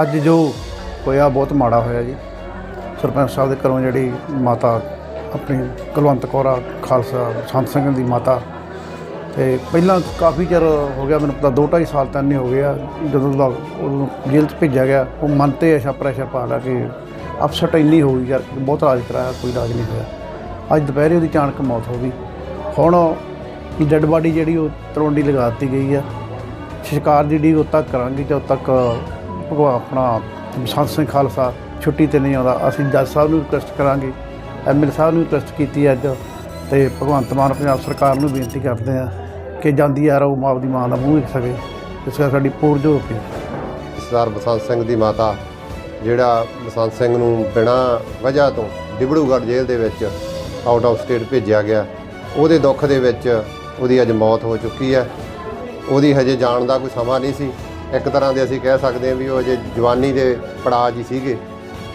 ਅੱਜ ਜੋ ਹੋਇਆ ਬਹੁਤ ਮਾੜਾ ਹੋਇਆ ਜੀ। ਸਰਪੰਚ ਸਾਹਿਬ ਦੇ ਘਰੋਂ ਜਿਹੜੀ ਮਾਤਾ, ਆਪਣੀ ਕੁਲਵੰਤ ਕੌਰਾ ਖਾਲਸਾ, ਸੰਤ ਸਿੰਘ ਦੀ ਮਾਤਾ। ਤੇ ਪਹਿਲਾਂ ਕਾਫੀ ਚਿਰ ਹੋ ਗਿਆ, ਮੈਨੂੰ ਪਤਾ ਦੋ ਢਾਈ ਸਾਲ ਤਾਂ ਨਹੀਂ ਹੋ ਗਿਆ ਜਦੋਂ ਦਾ ਉਹਨੂੰ ਜੇਲ੍ਹ 'ਚ ਭੇਜਿਆ ਗਿਆ, ਉਹ ਮਨ ਤੇ ਅਸ਼ਾ ਪ੍ਰੈਸ਼ਰ ਪਾ ਲਿਆ ਕਿ ਅਪਸੈਟ ਇੰਨੀ ਹੋ ਗਈ ਯਾਰ, ਬਹੁਤ ਇਲਾਜ ਕਰਾਇਆ, ਕੋਈ ਇਲਾਜ ਨਹੀਂ ਹੋਇਆ। ਅੱਜ ਦੁਪਹਿਰੇ ਉਹਦੀ ਅਚਾਨਕ ਮੌਤ ਹੋ ਗਈ। ਹੁਣ ਡੈੱਡ ਬਾਡੀ ਜਿਹੜੀ ਉਹ ਤਰੋਂਡੀ ਲਗਾ ਦਿੱਤੀ ਗਈ ਆ। ਸ਼ਿਕਾਰ ਦੀ ਡੀ ਉਦੋਂ ਤੱਕ ਕਰਾਂਗੇ, ਜਦੋਂ ਤੱਕ ਭਗਵਾ ਆਪਣਾ ਬਸੰਤ ਸਿੰਘ ਖਾਲਸਾ ਛੁੱਟੀ ਤੇ ਨਹੀਂ ਆਉਂਦਾ। ਅਸੀਂ ਜੱਜ ਸਾਹਿਬ ਨੂੰ ਰਿਕੁਐਸਟ ਕਰਾਂਗੇ ਐਮਐਲ ਸਾਹਿਬ ਨੂੰ ਰਿਕੁਐਸਟ ਕੀਤੀ ਅੱਜ ਤੇ ਭਗਵੰਤ ਮਾਨ ਪੰਜਾਬ ਸਰਕਾਰ ਨੂੰ ਬੇਨਤੀ ਕਰਦੇ ਆ ਕਿ ਜਾਂਦੀ ਆ ਰਹੋ, ਮਾਂ ਦੀ ਮਾਂ ਦਾ ਮੂੰਹ ਵੇਖ ਸਕੇ, ਇਸ ਕਰਕੇ ਸਾਡੀ ਪੂਰਜ ਹੋ ਕੇ ਸਰਦਾਰ ਬਸੰਤ ਸਿੰਘ ਦੀ ਮਾਤਾ, ਜਿਹੜਾ ਬਸੰਤ ਸਿੰਘ ਨੂੰ ਬਿਨਾਂ ਵਜ੍ਹਾ ਤੋਂ ਡਿਬੜੂਗੜ੍ਹ ਜੇਲ੍ਹ ਦੇ ਵਿੱਚ ਆਊਟ ਆਫ ਸਟੇਟ ਭੇਜਿਆ ਗਿਆ, ਉਹਦੇ ਦੁੱਖ ਦੇ ਵਿੱਚ ਉਹਦੀ ਅੱਜ ਮੌਤ ਹੋ ਚੁੱਕੀ ਹੈ। ਉਹਦੀ ਹਜੇ ਜਾਣ ਦਾ ਕੋਈ ਸਮਾਂ ਨਹੀਂ ਸੀ। ਇੱਕ ਤਰ੍ਹਾਂ ਦੇ ਅਸੀਂ ਕਹਿ ਸਕਦੇ ਹਾਂ ਵੀ ਉਹ ਅਜੇ ਜਵਾਨੀ ਦੇ ਪੜਾਅ 'ਚ ਹੀ ਸੀਗੇ।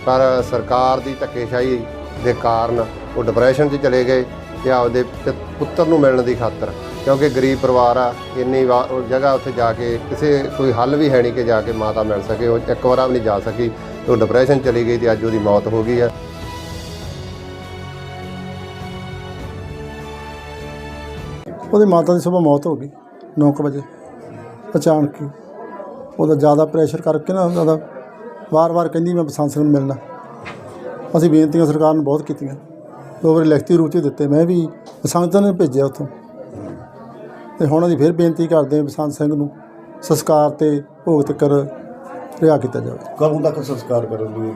ਪਰ ਸਰਕਾਰ ਦੀ ਧੱਕੇਸ਼ਾਹੀ ਦੇ ਕਾਰਨ ਉਹ ਡਿਪਰੈਸ਼ਨ 'ਚ ਚਲੇ ਗਏ ਤੇ ਆਪਦੇ ਪ- ਪੁੱਤਰ ਨੂੰ ਮਿਲਣ ਦੀ ਖਾਤਰ। ਕਿਉਂਕਿ ਗਰੀਬ ਪਰਿਵਾਰ ਆ, ਇੰਨੀ ਵਾ- ਉਹ ਜਗ੍ਹਾ ਉੱਥੇ ਜਾ ਕੇ ਕਿਸੇ ਕੋਈ ਹੱਲ ਵੀ ਹੈ ਨਹੀਂ ਕਿ ਜਾ ਕੇ ਮਾਤਾ ਮਿਲ ਸਕੇ, ਉਹ ਇੱਕ ਵਾਰ ਵੀ ਨਹੀਂ ਜਾ ਸਕੀ ਤੇ ਉਹ ਡਿਪਰੈਸ਼ਨ ਚਲੀ ਗਈ ਤੇ ਅੱਜ ਉਹਦੀ ਮੌਤ ਹੋ ਗਈ ਹੈ ਉਹਦੀ ਮਾਤਾ ਦੀ ਸਵੇਰ ਮੌਤ ਹੋ ਗਈ 9 ਵਜੇ, ਅਚਾਨਕ ਹੀ। ਉਹਦਾ ਜ਼ਿਆਦਾ ਪ੍ਰੈਸ਼ਰ ਕਰਕੇ ਨਾ ਉਹਦਾ ਵਾਰ-ਵਾਰ ਕਹਿੰਦੀ ਮੈਂ ਬਸੰਤ ਸਿੰਘ ਨੂੰ ਮਿਲਣਾ। ਅਸੀਂ ਬੇਨਤੀਆਂ ਸਰਕਾਰ ਨੂੰ ਬਹੁਤ ਕੀਤੀਆਂ। ਦੋ ਵਾਰੀ ਲਿਖਤੀ ਰੂਪ 'ਚ ਦਿੱਤੇ। ਮੈਂ ਵੀ ਬਸੰਤ ਨੇ ਭੇਜਿਆ ਉੱਥੋਂ। ਤੇ ਹੁਣ ਅਸੀਂ ਫਿਰ ਬੇਨਤੀ ਕਰਦੇ ਹਾਂ ਬਸੰਤ ਸਿੰਘ ਨੂੰ ਸੰਸਕਾਰ ਤੇ ਭੋਗ ਤੱਕ ਰਿਹਾ ਕੀਤਾ ਜਾਵੇ। ਕਦੋਂ ਤੱਕ ਸੰਸਕਾਰ ਕਰਨ ਦੀ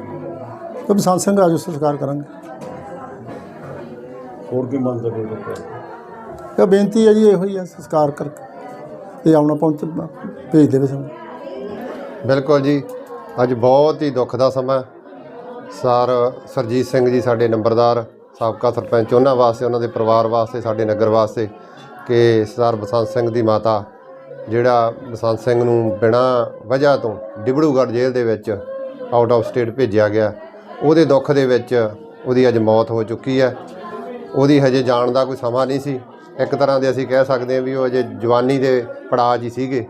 ਤੇ ਬਸੰਤ ਸਿੰਘ ਆਜੋ ਸੰਸਕਾਰ ਕਰਾਂਗੇ। ਹੋਰ ਕੀ ਮੰਗ ਕਰਦੇ ਹੋ ਇਹ ਬੇਨਤੀ ਹੈ ਜੀ ਇਹੋ ਹੀ ਹੈ ਸੰਸਕਾਰ ਕਰਕੇ। ਤੇ ਆਉਣਾ ਪਹੁੰਚ ਭੇਜ ਦੇਵੇ ਸਾਨੂੰ। ਬਿਲਕੁਲ ਜੀ। ਅੱਜ ਬਹੁਤ ਹੀ ਦੁੱਖ ਦਾ ਸਮਾਂ ਸਰ, ਸਰਜੀਤ ਸਿੰਘ ਜੀ ਸਾਡੇ ਨੰਬਰਦਾਰ, ਸਾਬਕਾ ਸਰਪੰਚ, ਉਹਨਾਂ ਵਾਸਤੇ, ਉਹਨਾਂ ਦੇ ਪਰਿਵਾਰ ਵਾਸਤੇ, ਸਾਡੇ ਨਗਰ ਵਾਸਤੇ ਕਿ ਸਰ ਬਸੰਤ ਸਿੰਘ ਦੀ ਮਾਤਾ, ਜਿਹੜਾ ਬਸੰਤ ਸਿੰਘ ਨੂੰ ਬਿਨਾਂ ਵਜ੍ਹਾ ਤੋਂ ਡਿਬੜੂਗੜ੍ਹ ਜੇਲ੍ਹ ਦੇ ਵਿੱਚ ਆਊਟ ਆਫ ਸਟੇਟ ਭੇਜਿਆ ਗਿਆ, ਉਹਦੇ ਦੁੱਖ ਦੇ ਵਿੱਚ ਉਹਦੀ ਅੱਜ ਮੌਤ ਹੋ ਚੁੱਕੀ ਹੈ। ਉਹਦੀ ਹਜੇ ਜਾਣ ਦਾ ਕੋਈ ਸਮਾਂ ਨਹੀਂ ਸੀ। ਇੱਕ ਤਰ੍ਹਾਂ ਦੇ ਅਸੀਂ ਕਹਿ ਸਕਦੇ ਹਾਂ ਵੀ ਉਹ ਅਜੇ ਜਵਾਨੀ ਦੇ ਪੜਾਅ 'ਚ ਹੀ ਸੀਗੇ।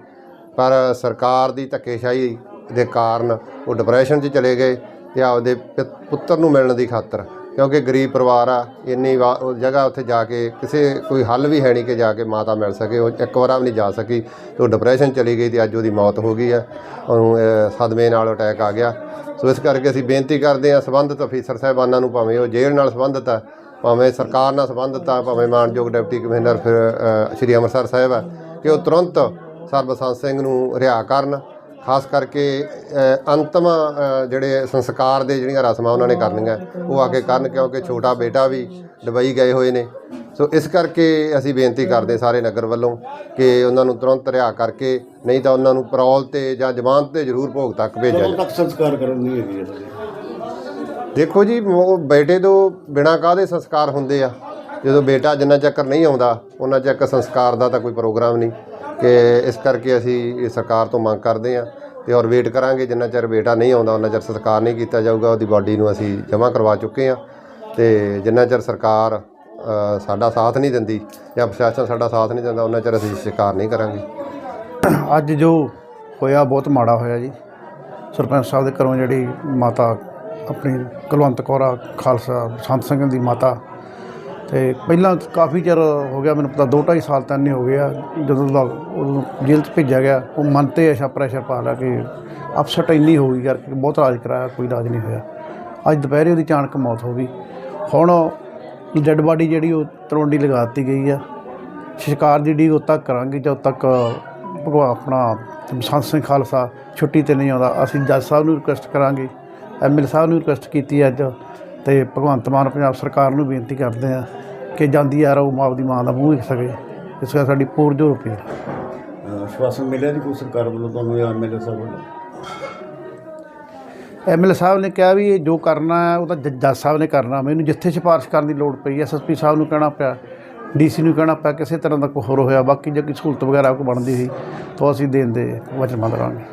ਪਰ ਸਰਕਾਰ ਦੀ ਧੱਕੇਸ਼ਾਹੀ ਦੇ ਕਾਰਨ ਉਹ ਡਿਪਰੈਸ਼ਨ 'ਚ ਚਲੇ ਗਏ ਤੇ ਆਪਦੇ ਪ- ਪੁੱਤਰ ਨੂੰ ਮਿਲਣ ਦੀ ਖਾਤਰ। ਕਿਉਂਕਿ ਗਰੀਬ ਪਰਿਵਾਰ ਆ, ਇੰਨੀ ਵਾ- ਉਹ ਜਗ੍ਹਾ ਉੱਥੇ ਜਾ ਕੇ ਕਿਸੇ ਕੋਈ ਹੱਲ ਵੀ ਹੈ ਨਹੀਂ ਕਿ ਜਾ ਕੇ ਮਾਤਾ ਮਿਲ ਸਕੇ, ਉਹ ਇੱਕ ਵਾਰ ਵੀ ਨਹੀਂ ਜਾ ਸਕੀ। ਤੇ ਉਹ ਡਿਪਰੈਸ਼ਨ ਚਲੀ ਗਈ ਤੇ ਅੱਜ ਉਹਦੀ ਮੌਤ ਹੋ ਗਈ ਆ, ਉਹਨੂੰ ਸਦਮੇ ਨਾਲ ਅਟੈਕ ਆ ਗਿਆ। ਸੋ ਇਸ ਕਰਕੇ ਅਸੀਂ ਬੇਨਤੀ ਕਰਦੇ ਹਾਂ, ਸੰਬੰਧਿਤ ਅਫੀਸਰ ਸਾਹਿਬਾਨਾਂ ਨੂੰ ਭਾਵੇਂ ਉਹ ਜੇਲ੍ਹ ਨਾਲ ਸੰਬੰਧਿਤ ਆ, ਭਾਵੇਂ ਸਰਕਾਰ ਨਾਲ ਸੰਬੰਧਿਤ ਆ, ਭਾਵੇਂ ਮਾਨਯੋਗ ਡਿਪਟੀ ਕਮਿਸ਼ਨਰ ਫਿਰ ਸ਼੍ਰੀ ਅੰਮ੍ਰਿਤਸਰ ਸਾਹਿਬ ਆ, ਕਿ ਉਹ ਤੁਰੰਤ ਸਰਬਸੰਤ ਸਿੰਘ ਨੂੰ ਰਿਹਾ ਕਰਨ ਖਾਸ ਕਰਕੇ ਅੰਤਮ ਜਿਹੜੇ ਸੰਸਕਾਰ ਦੇ ਜਿਹੜੀਆਂ ਰਸਮਾਂ ਉਹਨਾਂ ਨੇ ਕਰਨੀਆਂ ਉਹ ਆ ਕੇ ਕਰਨ ਕਿਉਂਕਿ ਛੋਟਾ ਬੇਟਾ ਵੀ ਦੁਬਈ ਗਏ ਹੋਏ ਨੇ। ਸੋ ਇਸ ਕਰਕੇ ਅਸੀਂ ਬੇਨਤੀ ਕਰਦੇ ਸਾਰੇ ਨਗਰ ਵੱਲੋਂ ਕਿ ਉਹਨਾਂ ਨੂੰ ਤੁਰੰਤ ਰਿਹਾ ਕਰਕੇ ਨਹੀਂ ਤਾਂ ਉਹਨਾਂ ਨੂੰ ਪਰੌਲ ਤੇ ਜਾਂ ਜ਼ਮਾਨਤ ਤੇ ਜ਼ਰੂਰ ਭੋਗ ਤੱਕ ਭੇਜਿਆ ਜਾਵੇ। ਤੱਕ ਸੰਸਕਾਰ ਕਰਨ ਦੀ ਹੈਗੀ ਦੇਖੋ ਜੀ ਉਹ ਬੇਟੇ ਤੋਂ ਬਿਨਾਂ ਕਾਹਦੇ ਸੰਸਕਾਰ ਹੁੰਦੇ ਆ? ਜਦੋਂ ਬੇਟਾ ਜਿੰਨਾ ਚੱਕਰ ਨਹੀਂ ਆਉਂਦਾ ਉਹਨਾਂ ਚੱਕ ਸੰਸਕਾਰ ਦਾ ਤਾਂ ਕੋਈ ਪ੍ਰੋਗਰਾਮ ਨਹੀਂ। ਕਿ ਇਸ ਕਰਕੇ ਅਸੀਂ ਇਹ ਸਰਕਾਰ ਤੋਂ ਮੰਗ ਕਰਦੇ ਹਾਂ ਤੇ ਔਰ ਵੇਟ ਕਰਾਂਗੇ। ਜਿੰਨਾ ਚਿਰ ਬੇਟਾ ਨਹੀਂ ਆਉਂਦਾ, ਉਹਨਾਂ ਚਿਰ ਸੰਸਕਾਰ ਨਹੀਂ ਕੀਤਾ ਜਾਊਗਾ, ਉਹਦੀ ਬਾਡੀ ਨੂੰ ਅਸੀਂ ਜਮ੍ਹਾਂ ਕਰਵਾ ਚੁੱਕੇ ਹਾਂ ਤੇ ਜਿੰਨਾ ਚਿਰ ਸਰਕਾਰ ਸਾਡਾ ਸਾਥ ਨਹੀਂ ਦਿੰਦੀ ਜਾਂ ਪ੍ਰਸ਼ਾਸਨ ਸਾਡਾ ਸਾਥ ਨਹੀਂ ਦਿੰਦਾ, ਉਹਨਾਂ ਚਿਰ ਅਸੀਂ ਸਿਕਾਰ ਨਹੀਂ ਕਰਾਂਗੇ। ਅੱਜ ਜੋ ਹੋਇਆ, ਬਹੁਤ ਮਾੜਾ ਹੋਇਆ ਜੀ। ਸਰਪੰਚ ਸਾਹਿਬ ਦੇ ਘਰੋਂ ਜਿਹੜੀ ਮਾਤਾ, ਆਪਣੀ ਕੁਲਵੰਤ ਕੌਰਾ ਖਾਲਸਾ ਸੰਤ ਸਿੰਘ ਦੀ ਮਾਤਾ ਤੇ ਪਹਿਲਾਂ ਕਾਫੀ ਚਿਰ ਹੋ ਗਿਆ, ਮੈਨੂੰ ਪਤਾ ਦੋ ਢਾਈ ਸਾਲ ਤਾਂ ਨਹੀਂ ਹੋ ਗਿਆ ਜਦੋਂ ਦਾ ਉਹਨੂੰ ਜੇਲ੍ਹ 'ਚ ਭੇਜਿਆ ਗਿਆ, ਉਹ ਮਨ ਤੇ ਐਸਾ ਪ੍ਰੈਸ਼ਰ ਪਾ ਲਿਆ ਕਿ ਅਪਸੈਟ ਇੰਨੀ ਹੋ ਗਈ ਕਰਕੇ ਬਹੁਤ ਇਲਾਜ ਕਰਾਇਆ, ਕੋਈ ਇਲਾਜ ਨਹੀਂ ਹੋਇਆ। ਅੱਜ ਦੁਪਹਿਰੇ ਉਹਦੀ ਅਚਾਨਕ ਮੌਤ ਹੋ ਗਈ। ਹੁਣ ਡੈੱਡ ਬਾਡੀ ਜਿਹੜੀ ਉਹ ਤਰੋਂਡੀ ਲਗਾ ਦਿੱਤੀ ਗਈ ਆ। ਸ਼ਿਕਾਰ ਦੀ ਡੀ ਉਦੋਂ ਤੱਕ ਕਰਾਂਗੇ, ਜਦੋਂ ਤੱਕ ਭਗਵਾ ਆਪਣਾ ਸੰਤ ਸਿੰਘ ਖਾਲਸਾ ਛੁੱਟੀ ਤੇ ਨਹੀਂ ਆਉਂਦਾ। ਅਸੀਂ ਜੱਜ ਸਾਹਿਬ ਨੂੰ ਰਿਕੁਐਸਟ ਕਰਾਂਗੇ ਐਮਐਲ ਸਾਹਿਬ ਨੂੰ ਰਿਕੁਐਸਟ ਕੀਤੀ ਅੱਜ। ਤੇ ਭਗਵੰਤ ਮਾਨ ਪੰਜਾਬ ਸਰਕਾਰ ਨੂੰ ਬੇਨਤੀ ਕਰਦੇ ਆ ਕਿ ਜਾਂਦੀ ਆ ਰਹੋ ਮਾਂ ਦੀ ਮਾਂ ਦਾ ਮੂੰਹ ਵੇਖ ਸਕੇ। ਇਸ ਕਰਕੇ ਸਾਡੀ ਪੂਰਜੋ ਅਪੀਲ ਅਹ ਆਸ਼ਵਾਸਨ ਮਿਲਿਆ ਜੀ ਕੋਈ ਸਰਕਾਰ ਵੱਲੋਂ ਤੁਹਾਨੂੰ ਜਾਂ ਐਮਐਲਏ ਸਾਹਿਬ ਵੱਲੋਂ? ਐਮਐਲ ਸਾਹਿਬ ਨੇ ਕਿਹਾ ਵੀ ਇਹ ਜੋ ਕਰਨਾ ਹੈ ਉਹ ਤਾਂ ਜੱਜ ਸਾਹਿਬ ਨੇ ਕਰਨਾ। ਮੈਨੂੰ ਜਿੱਥੇ ਸਿਫਾਰਿਸ਼ ਕਰਨ ਦੀ ਲੋੜ ਪਈ ਐਸਐਸਪੀ ਸਾਹਿਬ ਨੂੰ ਕਹਿਣਾ ਪਿਆ ਡੀਸੀ ਨੂੰ ਕਹਿਣਾ ਪਿਆ ਕਿਸੇ ਤਰ੍ਹਾਂ ਦਾ ਕੋਈ ਹੋਰ ਹੋਇਆ ਬਾਕੀ ਜੇ ਕੋਈ ਸਹੂਲਤ ਵਗੈਰਾ ਕੋਈ ਬਣਦੀ ਸੀ ਤਾਂ ਅਸੀਂ ਦੇਣ ਦੇ ਵਚਨਬੱਧ ਰਹਾਂਗੇ।